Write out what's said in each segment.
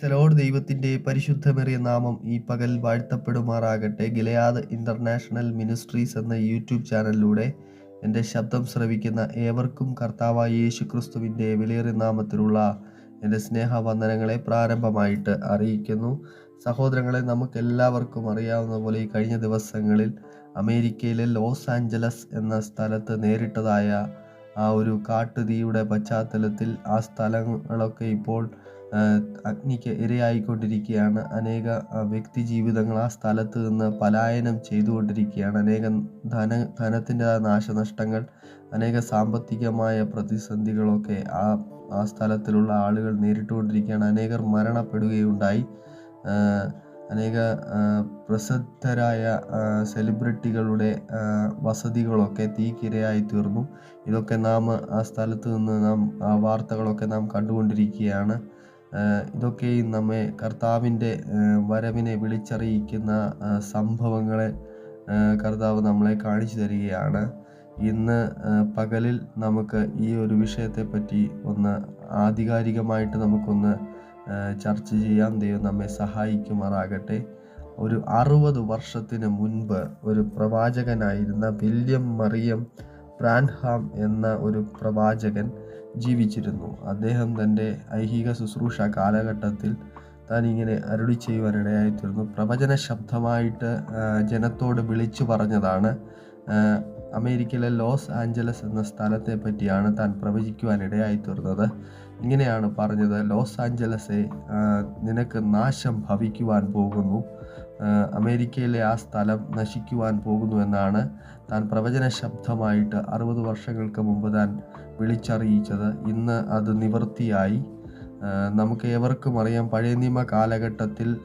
സെലോഡ് ദൈവത്തിന്റെ പരിശുദ്ധമേറിയ നാമം ഈ പകൽ വാഴ്ത്തപ്പെടുമാറാകട്ടെ. ഗിലയാദ് ഇന്റർനാഷണൽ മിനിസ്ട്രീസ് എന്ന യൂട്യൂബ് ചാനലിലൂടെ എന്റെ ശബ്ദം ശ്രവിക്കുന്ന ഏവർക്കും കർത്താവായ യേശു ക്രിസ്തുവിന്റെ വിലയേറിയ നാമത്തിലുള്ള എന്റെ സ്നേഹവന്ദനങ്ങളെ പ്രാരംഭമായിട്ട് അറിയിക്കുന്നു. സഹോദരങ്ങളെ നമുക്കെല്ലാവർക്കും അറിയാവുന്ന പോലെ ഈ കഴിഞ്ഞ ദിവസങ്ങളിൽ അമേരിക്കയിലെ ലോസ് ആഞ്ചലസ് എന്ന സ്ഥലത്ത് നേരിട്ടതായ ആ ഒരു കാട്ടുതീയുടെ പശ്ചാത്തലത്തിൽ ആ സ്ഥലങ്ങളൊക്കെ ഇപ്പോൾ അഗ്നിക്ക് ഇരയായിക്കൊണ്ടിരിക്കുകയാണ്. അനേക വ്യക്തി ജീവിതങ്ങൾ ആ സ്ഥലത്ത് നിന്ന് പലായനം ചെയ്തുകൊണ്ടിരിക്കുകയാണ്. അനേകം ധന ധനത്തിന്റെ നാശനഷ്ടങ്ങൾ അനേക സാമ്പത്തികമായ പ്രതിസന്ധികളൊക്കെ ആ ആ സ്ഥലത്തിലുള്ള ആളുകൾ നേരിട്ടുകൊണ്ടിരിക്കുകയാണ്. അനേകർ മരണപ്പെടുകയുണ്ടായി. അനേക പ്രസിദ്ധരായ സെലിബ്രിറ്റികളുടെ വസതികളൊക്കെ തീക്കിരയായി തീർന്നു ഇതൊക്കെ നാം ആ സ്ഥലത്ത് നിന്ന് നാം ആ വാർത്തകളൊക്കെ നാം കണ്ടുകൊണ്ടിരിക്കുകയാണ്. ഇതൊക്കെയും നമ്മെ കർത്താവിന്റെ വരവിനെ വിളിച്ചറിയിക്കുന്ന സംഭവങ്ങളെ കർത്താവ് നമ്മളെ കാണിച്ചു തരികയാണ്. ഇന്ന് പകലിൽ നമുക്ക് ഈ ഒരു വിഷയത്തെപ്പറ്റി ഒന്ന് ആധികാരികമായിട്ട് നമുക്കൊന്ന് ചർച്ച ചെയ്യാം. ദൈവം നമ്മെ സഹായിക്കുമാറാകട്ടെ. ഒരു അറുപത് വർഷത്തിന് മുൻപ് ഒരു പ്രവാചകനായിരുന്ന വില്യം മറിയം ബ്രാൻഹാം എന്ന ഒരു പ്രവാചകൻ ജീവിച്ചിരുന്നു. അദ്ദേഹം തന്റെ ഐഹിക ശുശ്രൂഷ കാലഘട്ടത്തിൽ താൻ ഇങ്ങനെ അരുളി ചെയ്യുവാനിടയായിത്തീർന്നു. പ്രവചന ശബ്ദമായിട്ട് ജനത്തോട് വിളിച്ചു പറഞ്ഞതാണ് അമേരിക്കയിലെ ലോസ് ആഞ്ചലസ് എന്ന സ്ഥലത്തെ പറ്റിയാണ് താൻ പ്രവചിക്കുവാനിടയായിത്തീർന്നത്. ഇങ്ങനെയാണ് പറഞ്ഞത് ലോസ് ആഞ്ചലസെ നിനക്ക് നാശം ഭവിക്കുവാൻ പോകുന്നു. അമേരിക്കയിലെ ആ സ്ഥലം നശിക്കുവാൻ പോകുന്നു എന്നാണ് താൻ പ്രവചന ശബ്ദമായിട്ട് അറുപത് വർഷങ്ങൾക്ക് മുമ്പ് താൻ വിളിച്ചറിയിച്ചത്. ഇന്ന് അത് നിവൃത്തിയായി. നമുക്ക് ഏവർക്കും അറിയാം പഴയ നിയമ കാലഘട്ടത്തിൽ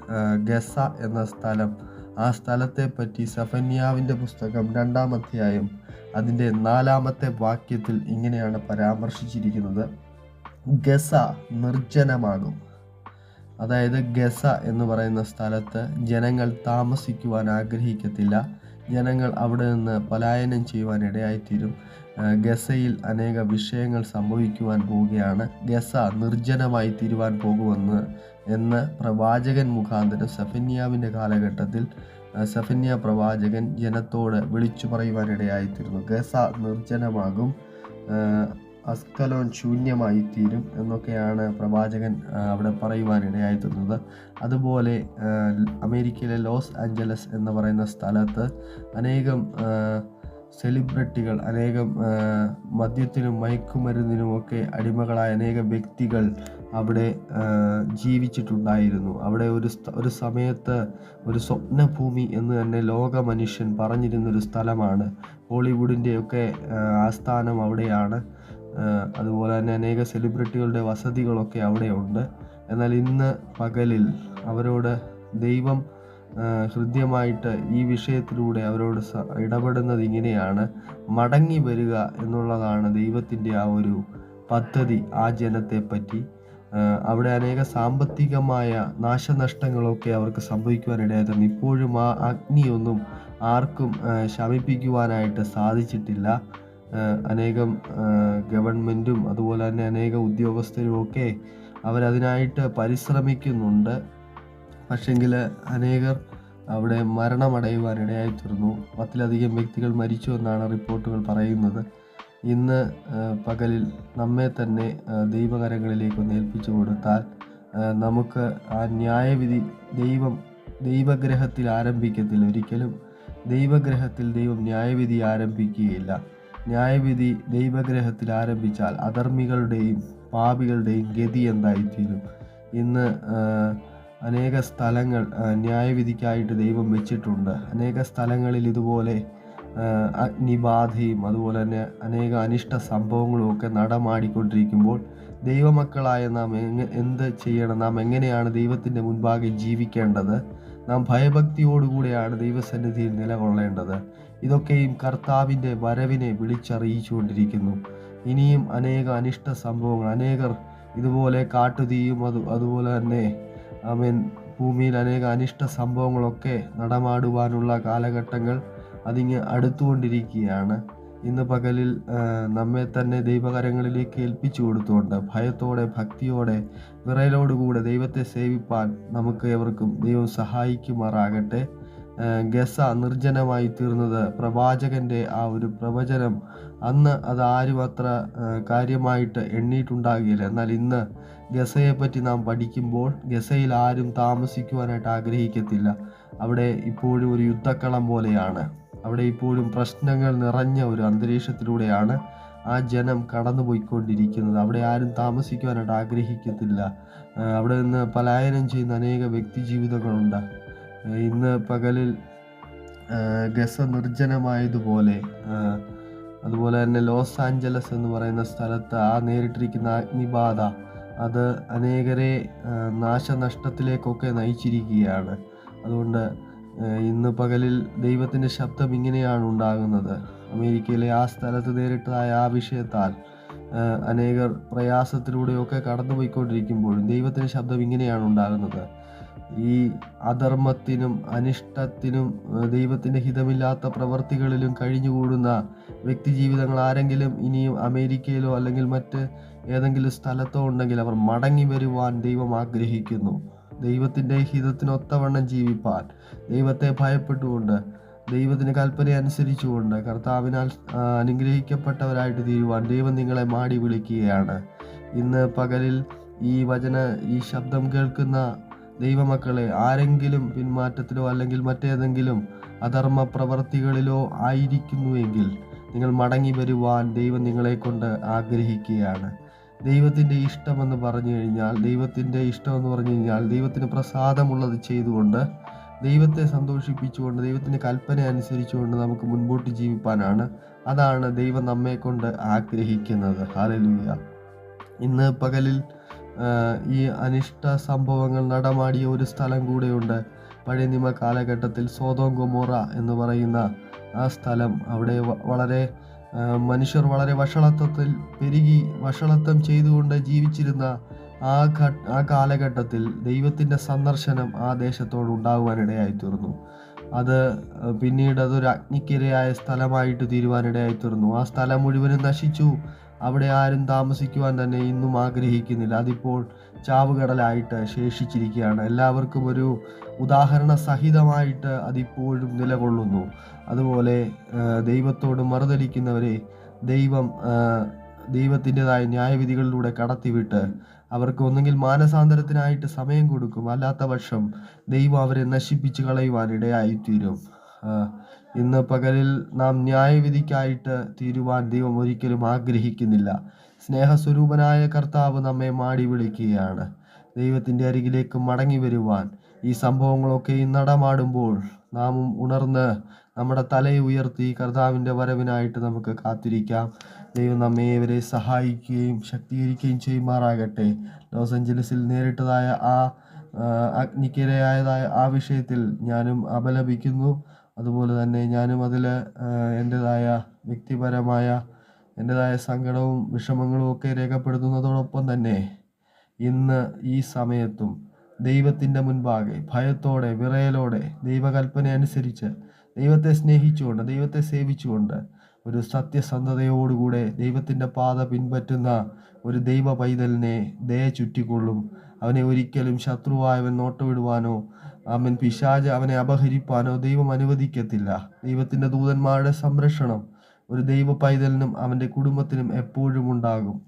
ഗസ എന്ന സ്ഥലം ആ സ്ഥലത്തെ പറ്റി സഫന്യാവിന്റെ പുസ്തകം രണ്ടാം അധ്യായം അതിന്റെ നാലാമത്തെ വാക്യത്തിൽ ഇങ്ങനെയാണ് പരാമർശിച്ചിരിക്കുന്നത്. ഗസ നിർജനമാകും. അതായത് ഗസ എന്ന് പറയുന്ന സ്ഥലത്ത് ജനങ്ങൾ താമസിക്കുവാൻ ആഗ്രഹിക്കത്തില്ല. ജനങ്ങൾ അവിടെ നിന്ന് പലായനം ചെയ്യുവാൻ ഇടയായിത്തീരും. ഗസയിൽ അനേക വിഷയങ്ങൾ സംഭവിക്കുവാൻ പോവുകയാണ്. ഗസ നിർജനമായി തീരുവാൻ പോകുമെന്ന് എന്ന് പ്രവാചകൻ മുഖാന്തരം സഫന്യാവിന്റെ കാലഘട്ടത്തിൽ സഫന്യ പ്രവാചകൻ ജനത്തോട് വിളിച്ചു പറയുവാനിടയായിത്തീരുന്നു ഗസ നിർജനമാകും ആ, അസ്കലോൻ ശൂന്യമായി തീരും എന്നൊക്കെയാണ് പ്രവാചകൻ അവിടെ പറയുവാൻ ഇടയായിത്തീർന്നത് അതുപോലെ അമേരിക്കയിലെ ലോസ് ആഞ്ചലസ് എന്ന് പറയുന്ന സ്ഥലത്ത് അനേകം സെലിബ്രിറ്റികൾ അനേകം മദ്യത്തിനും മയക്കുമരുന്നിനുമൊക്കെ അടിമകളായ അനേകം വ്യക്തികൾ അവിടെ ജീവിച്ചിട്ടുണ്ടായിരുന്നു. അവിടെ ഒരു ഒരു സമയത്ത് ഒരു സ്വപ്നഭൂമി എന്ന് തന്നെ ലോക മനുഷ്യൻ പറഞ്ഞിരുന്നൊരു സ്ഥലമാണ്. ഹോളിവുഡിന്റെയൊക്കെ ആസ്ഥാനം അവിടെയാണ്. അതുപോലെ തന്നെ അനേക സെലിബ്രിറ്റികളുടെ വസതികളൊക്കെ അവിടെയുണ്ട്. എന്നാൽ ഇന്ന് പകലിൽ അവരോട് ദൈവം ഹൃദ്യമായിട്ട് ഈ വിഷയത്തിലൂടെ അവരോട് ഇടപെടുന്നത് ഇങ്ങനെയാണ്. മടങ്ങി വരിക എന്നുള്ളതാണ് ദൈവത്തിന്റെ ആ ഒരു പദ്ധതി ആ ജനത്തെ പറ്റി അവിടെ അനേക സാമ്പത്തികമായ നാശനഷ്ടങ്ങളൊക്കെ അവർക്ക് സംഭവിക്കുവാനിടയായിരുന്നു. ഇപ്പോഴും ആ അഗ്നിയൊന്നും ആർക്കും ശമിപ്പിക്കുവാനായിട്ട് സാധിച്ചിട്ടില്ല. അനേകം ഗവൺമെന്റും അതുപോലെ തന്നെ അനേക ഉദ്യോഗസ്ഥരും ഒക്കെ അവരതിനായിട്ട് പരിശ്രമിക്കുന്നുണ്ട്. പക്ഷെങ്കിൽ അനേകർ അവിടെ മരണമടയുവാനിടയായി തീർന്നു പത്തിലധികം വ്യക്തികൾ മരിച്ചു എന്നാണ് റിപ്പോർട്ടുകൾ പറയുന്നത്. ഇന്ന് പകലിൽ നമ്മെ തന്നെ ആ, ദൈവകരങ്ങളിലേക്ക് ഒന്ന് ഏൽപ്പിച്ചു കൊടുത്താൽ നമുക്ക് ആ ന്യായവിധി ദൈവം ദൈവഗ്രഹത്തിൽ ആരംഭിക്കത്തില്ല. ഒരിക്കലും ദൈവഗ്രഹത്തിൽ ദൈവം ന്യായവിധി ആരംഭിക്കുകയില്ല. ന്യായവിധി ദൈവഗ്രഹത്തിൽ ആരംഭിച്ചാൽ അധർമ്മികളുടെയും പാപികളുടെയും ഗതി എന്തായിത്തീരും. ഇന്ന് അനേക സ്ഥലങ്ങൾ ന്യായവിധിക്കായിട്ട് ദൈവം വെച്ചിട്ടുണ്ട്. അനേക സ്ഥലങ്ങളിൽ ഇതുപോലെ അഗ്നിബാധയും അതുപോലെ തന്നെ അനേക അനിഷ്ട സംഭവങ്ങളും ഒക്കെ നടമാടിക്കൊണ്ടിരിക്കുമ്പോൾ ദൈവമക്കളായ നാം എങ്ങ എന്ത് ചെയ്യണം? നാം എങ്ങനെയാണ് ദൈവത്തിന്റെ മുൻപാകെ ജീവിക്കേണ്ടത്? നാം ഭയഭക്തിയോടുകൂടിയാണ് ദൈവസന്നിധിയിൽ നിലകൊള്ളേണ്ടത്. ഇതൊക്കെയും കർത്താവിന്റെ വരവിനെ വിളിച്ചറിയിച്ചുകൊണ്ടിരിക്കുന്നു. ഇനിയും അനേക അനിഷ്ട സംഭവങ്ങൾ അനേകർ ഇതുപോലെ കാട്ടുതീയും അത് അതുപോലെ തന്നെ ആമേൻ ഭൂമിയിൽ അനേക അനിഷ്ട സംഭവങ്ങളൊക്കെ നടമാടുവാനുള്ള കാലഘട്ടങ്ങൾ അതിങ്ങ് അടുത്തുകൊണ്ടിരിക്കുകയാണ്. ഇന്ന് പകലിൽ നമ്മെ തന്നെ ദൈവകരങ്ങളിലേക്ക് ഏൽപ്പിച്ചു കൊടുത്തുകൊണ്ട് ഭയത്തോടെ ഭക്തിയോടെ വിറയലോടുകൂടെ ദൈവത്തെ സേവിപ്പാൻ നമുക്ക് എവർക്കും ദൈവം സഹായിക്കുമാറാകട്ടെ. ഗസ നിർജനമായി തീർന്നത് പ്രവാചകന്റെ ആ ഒരു പ്രവചനം. അന്ന് അത് ആരും അത്ര കാര്യമായിട്ട് എണ്ണിയിട്ടുണ്ടാകില്ല എന്നാൽ ഇന്ന് ഗസയെ പറ്റി നാം പഠിക്കുമ്പോൾ ഗസയിൽ ആരും താമസിക്കുവാനായിട്ട് ആഗ്രഹിക്കത്തില്ല. അവിടെ ഇപ്പോഴും ഒരു യുദ്ധക്കളം പോലെയാണ്. അവിടെ ഇപ്പോഴും പ്രശ്നങ്ങൾ നിറഞ്ഞ ഒരു അന്തരീക്ഷത്തിലൂടെയാണ് ആ ജനം കടന്നുപോയിക്കൊണ്ടിരിക്കുന്നത്. അവിടെ ആരും താമസിക്കുവാനായിട്ട് ആഗ്രഹിക്കത്തില്ല. അവിടെ നിന്ന് പലായനം ചെയ്യുന്ന അനേക വ്യക്തി ജീവിതങ്ങളുണ്ട് ഇന്ന് പകലിൽ ഗസ നിർജനമായതുപോലെ അതുപോലെ തന്നെ ലോസ് ആഞ്ചലസ് എന്ന് പറയുന്ന സ്ഥലത്ത് ആ നേരിട്ടിരിക്കുന്ന അഗ്നിബാധ അത് അനേകരെ നാശനഷ്ടത്തിലേക്കൊക്കെ നയിച്ചിരിക്കുകയാണ്. അതുകൊണ്ട് ഇന്ന് പകലിൽ ദൈവത്തിന്റെ ശബ്ദം ഇങ്ങനെയാണ് ഉണ്ടാകുന്നത്. അമേരിക്കയിലെ ആ സ്ഥലത്ത് നേരിട്ടതായ ആ വിഷയത്താൽ അനേകർ പ്രയാസത്തിലൂടെയൊക്കെ കടന്നുപോയിക്കൊണ്ടിരിക്കുമ്പോഴും ദൈവത്തിന്റെ ശബ്ദം ഇങ്ങനെയാണ് ഉണ്ടാകുന്നത്. ഈ അധർമ്മത്തിനും അനിഷ്ടത്തിനും ദൈവത്തിന്റെ ഹിതമില്ലാത്ത പ്രവർത്തികളിലും കഴിഞ്ഞുകൂടുന്ന വ്യക്തി ജീവിതങ്ങൾ ആരെങ്കിലും ഇനിയും അമേരിക്കയിലോ അല്ലെങ്കിൽ മറ്റ് ഏതെങ്കിലും സ്ഥലത്തോ ഉണ്ടെങ്കിൽ അവർ മടങ്ങി വരുവാൻ ദൈവം ആഗ്രഹിക്കുന്നു. ദൈവത്തിന്റെ ഹിതത്തിനൊത്തവണ്ണം ജീവിപ്പാൻ. ദൈവത്തെ ഭയപ്പെട്ടുകൊണ്ട് ദൈവത്തിന്റെ കൽപ്പന അനുസരിച്ചുകൊണ്ട് കർത്താവിനാൽ അനുഗ്രഹിക്കപ്പെട്ടവരായിട്ട് തീരുവാൻ ദൈവം നിങ്ങളെ മാടി വിളിക്കുകയാണ്. ഇന്ന് പകലിൽ ഈ വചന ഈ ശബ്ദം കേൾക്കുന്ന ദൈവമക്കളെ ആരെങ്കിലും പിന്മാറ്റത്തിലോ അല്ലെങ്കിൽ മറ്റേതെങ്കിലും അധർമ്മ പ്രവർത്തികളിലോ ആയിരിക്കുന്നുവെങ്കിൽ നിങ്ങൾ മടങ്ങി വരുവാൻ ദൈവം നിങ്ങളെ കൊണ്ട് ആഗ്രഹിക്കുകയാണ്. ദൈവത്തിന്റെ ഇഷ്ടമെന്ന് പറഞ്ഞു കഴിഞ്ഞാൽ ദൈവത്തിന്റെ ഇഷ്ടമെന്ന് പറഞ്ഞു കഴിഞ്ഞാൽ ദൈവത്തിന് പ്രസാദമുള്ളത് ചെയ്തുകൊണ്ട് ദൈവത്തെ സന്തോഷിപ്പിച്ചുകൊണ്ട് ദൈവത്തിന്റെ കൽപ്പന അനുസരിച്ചുകൊണ്ട് നമുക്ക് മുൻപോട്ട് ജീവിപ്പാനാണ്. അതാണ് ദൈവം നമ്മെ കൊണ്ട് ആഗ്രഹിക്കുന്നത്. ഹാലലൂയ ഇന്ന് പകലിൽ ഈ അനിഷ്ട സംഭവങ്ങൾ നടമാടിയ ഒരു സ്ഥലം കൂടെയുണ്ട്. പഴയ നിയമ കാലഘട്ടത്തിൽ സോതോം ഗൊമോറ എന്ന് പറയുന്ന ആ സ്ഥലം. അവിടെ വളരെ മനുഷ്യർ വളരെ വഷളത്വത്തിൽ പെരുകി വഷളത്വം ചെയ്തുകൊണ്ട് ജീവിച്ചിരുന്ന ആ ആ കാലഘട്ടത്തിൽ ദൈവത്തിന്റെ സന്ദർശനം ആ ദേശത്തോട് ഉണ്ടാകുവാനിടയായി തീർന്നു. അത് പിന്നീട് അതൊരു അഗ്നിക്കിരയായ സ്ഥലമായിട്ട് തീരുവാനിടയായി തീർന്നു. ആ സ്ഥലം മുഴുവനും നശിച്ചു. അവിടെ ആരും താമസിക്കുവാൻ തന്നെ ഇന്നും ആഗ്രഹിക്കുന്നില്ല. അതിപ്പോൾ ചാവുകടലായിട്ട് ശേഷിച്ചിരിക്കുകയാണ്. എല്ലാവർക്കും ഒരു ഉദാഹരണ സഹിതമായിട്ട് അതിപ്പോഴും നിലകൊള്ളുന്നു. അതുപോലെ ദൈവത്തോട് മറുതലിക്കുന്നവരെ ദൈവം ദൈവത്തിന്റെതായ ന്യായവിധികളിലൂടെ കടത്തിവിട്ട് അവർക്ക് ഒന്നെങ്കിൽ മാനസാന്തരത്തിനായിട്ട് സമയം കൊടുക്കും. അല്ലാത്ത പക്ഷം ദൈവം അവരെ നശിപ്പിച്ച് കളയുവാൻ ഇടയായിത്തീരും. ഇന്ന് പകലിൽ നാം ന്യായവിധിക്കായിട്ട് തീരുവാൻ ദൈവം ഒരിക്കലും ആഗ്രഹിക്കുന്നില്ല. സ്നേഹസ്വരൂപനായ കർത്താവ് നമ്മെ മാടി വിളിക്കുകയാണ്. ദൈവത്തിന്റെ അരികിലേക്ക് മടങ്ങി വരുവാൻ ഈ സംഭവങ്ങളൊക്കെ നടമാടുമ്പോൾ നാമും ഉണർന്ന് നമ്മുടെ തലയെ ഉയർത്തി കർത്താവിന്റെ വരവിനായിട്ട് നമുക്ക് കാത്തിരിക്കാം. ദൈവം നമ്മെ ഇവരെ സഹായിക്കുകയും ശക്തീകരിക്കുകയും ചെയ്യുമാറാകട്ടെ. ലോസ് ഏഞ്ചലസിൽ നേരിട്ടതായ ആ അഗ്നിക്കിരയായതായ ആ വിഷയത്തിൽ ഞാനും അപലപിക്കുന്നു. അതുപോലെ തന്നെ ഞാനും അതിൽ എന്റെതായ വ്യക്തിപരമായ എന്റെതായ സങ്കടവും വിഷമങ്ങളും ഒക്കെ രേഖപ്പെടുത്തുന്നതോടൊപ്പം തന്നെ ഇന്ന് ഈ സമയത്തും ദൈവത്തിന്റെ മുൻപാകെ ഭയത്തോടെ വിറയലോടെ ദൈവകൽപ്പന അനുസരിച്ച് ദൈവത്തെ സ്നേഹിച്ചുകൊണ്ട് ദൈവത്തെ സേവിച്ചുകൊണ്ട് ഒരു സത്യസന്ധതയോടുകൂടെ ദൈവത്തിന്റെ പാത പിൻപറ്റുന്ന ഒരു ദൈവ പൈതലിനെ ദയ ചുറ്റിക്കൊള്ളും. അവനെ ഒരിക്കലും ശത്രുവായവൻ നോട്ടമിടുവാനോ അവൻ പിശാജ് അവനെ അപഹരിപ്പാനോ ദൈവം അനുവദിക്കത്തില്ല. ദൈവത്തിന്റെ ദൂതന്മാരുടെ സംരക്ഷണം ഒരു ദൈവ പൈതലിനും അവന്റെ കുടുംബത്തിനും എപ്പോഴും ഉണ്ടാകും.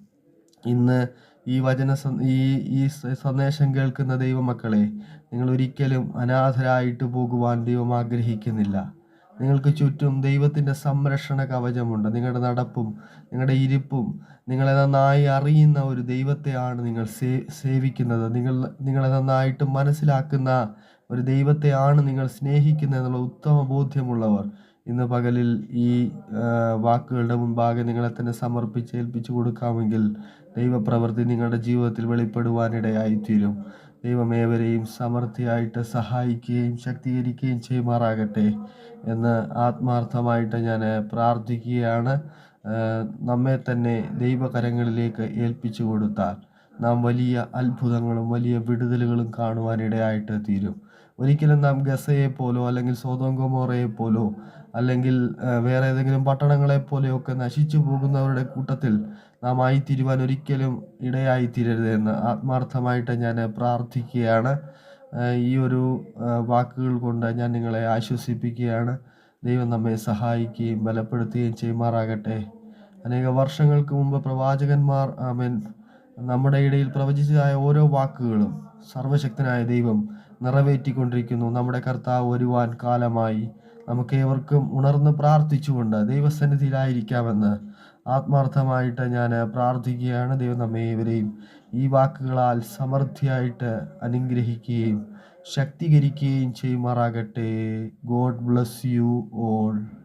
ഇന്ന് ഈ വചന ഈ ഈ സന്ദേശം കേൾക്കുന്ന ദൈവമക്കളെ നിങ്ങൾ ഒരിക്കലും അനാഥരായിട്ട് പോകുവാൻ ദൈവം ആഗ്രഹിക്കുന്നില്ല. നിങ്ങൾക്ക് ചുറ്റും ദൈവത്തിന്റെ സംരക്ഷണ കവചമുണ്ട്. നിങ്ങളുടെ നടപ്പും നിങ്ങളുടെ ഇരിപ്പും നിങ്ങളെ നന്നായി അറിയുന്ന ഒരു ദൈവത്തെയാണ് നിങ്ങൾ സേവിക്കുന്നത്. നിങ്ങൾ നിങ്ങളെ നന്നായിട്ട് മനസ്സിലാക്കുന്ന ഒരു ദൈവത്തെയാണ് നിങ്ങൾ സ്നേഹിക്കുന്നത് എന്നുള്ള ഉത്തമ ബോധ്യമുള്ളവർ. ഇന്ന് പകലിൽ ഈ വാക്കുകളുടെ മുൻപാകെ നിങ്ങളെ തന്നെ സമർപ്പിച്ച് ഏൽപ്പിച്ചു കൊടുക്കാമെങ്കിൽ ദൈവപ്രവൃത്തി നിങ്ങളുടെ ജീവിതത്തിൽ വെളിപ്പെടുവാനിടയായിത്തീരും. ദൈവമേവരെയും സമൃദ്ധിയായിട്ട് സഹായിക്കുകയും ശക്തീകരിക്കുകയും ചെയ്യുമാറാകട്ടെ എന്ന് ആത്മാർത്ഥമായിട്ട് ഞാൻ പ്രാർത്ഥിക്കുകയാണ്. നമ്മെ തന്നെ ദൈവകരങ്ങളിലേക്ക് ഏൽപ്പിച്ചു കൊടുത്താൽ നാം വലിയ അത്ഭുതങ്ങളും വലിയ വിടുതലുകളും കാണുവാനിടയായിട്ട് തീരും. ഒരിക്കലും നാം ഗസയെ പോലോ അല്ലെങ്കിൽ സോതോങ്കോമോറയെ പോലോ അല്ലെങ്കിൽ വേറെ ഏതെങ്കിലും പട്ടണങ്ങളെ പോലെയൊക്കെ നശിച്ചു പോകുന്നവരുടെ കൂട്ടത്തിൽ നാം ആയിത്തീരുവാൻ ഒരിക്കലും ഇടയായിത്തീരരുത് എന്ന് ആത്മാർത്ഥമായിട്ട് ഞാൻ പ്രാർത്ഥിക്കുകയാണ്. ഈ ഒരു വാക്കുകൾ കൊണ്ട് ഞാൻ നിങ്ങളെ ആശ്വസിപ്പിക്കുകയാണ്. ദൈവം നമ്മെ സഹായിക്കുകയും ബലപ്പെടുത്തുകയും ചെയ്യുമാറാകട്ടെ. അനേക വർഷങ്ങൾക്ക് മുമ്പ് പ്രവാചകന്മാർ ആമേൻ നമ്മുടെ ഇടയിൽ പ്രവചിച്ചതായ ഓരോ വാക്കുകളും സർവശക്തനായ ദൈവം നിറവേറ്റിക്കൊണ്ടിരിക്കുന്നു. നമ്മുടെ കർത്താവ് വരുവാൻ കാലമായി നമുക്ക് ഏവർക്കും ഉണർന്ന് പ്രാർത്ഥിച്ചുകൊണ്ട് ദൈവസന്നിധിയിലായിരിക്കാമെന്ന് ആത്മാർത്ഥമായിട്ട് ഞാൻ പ്രാർത്ഥിക്കുകയാണ്. ദൈവം നമ്മെ ഇവരെയും ഈ വാക്കുകളാൽ സമൃദ്ധിയായിട്ട് അനുഗ്രഹിക്കുകയും ശക്തീകരിക്കുകയും ചെയ്യുമാറാകട്ടെ. God bless you all.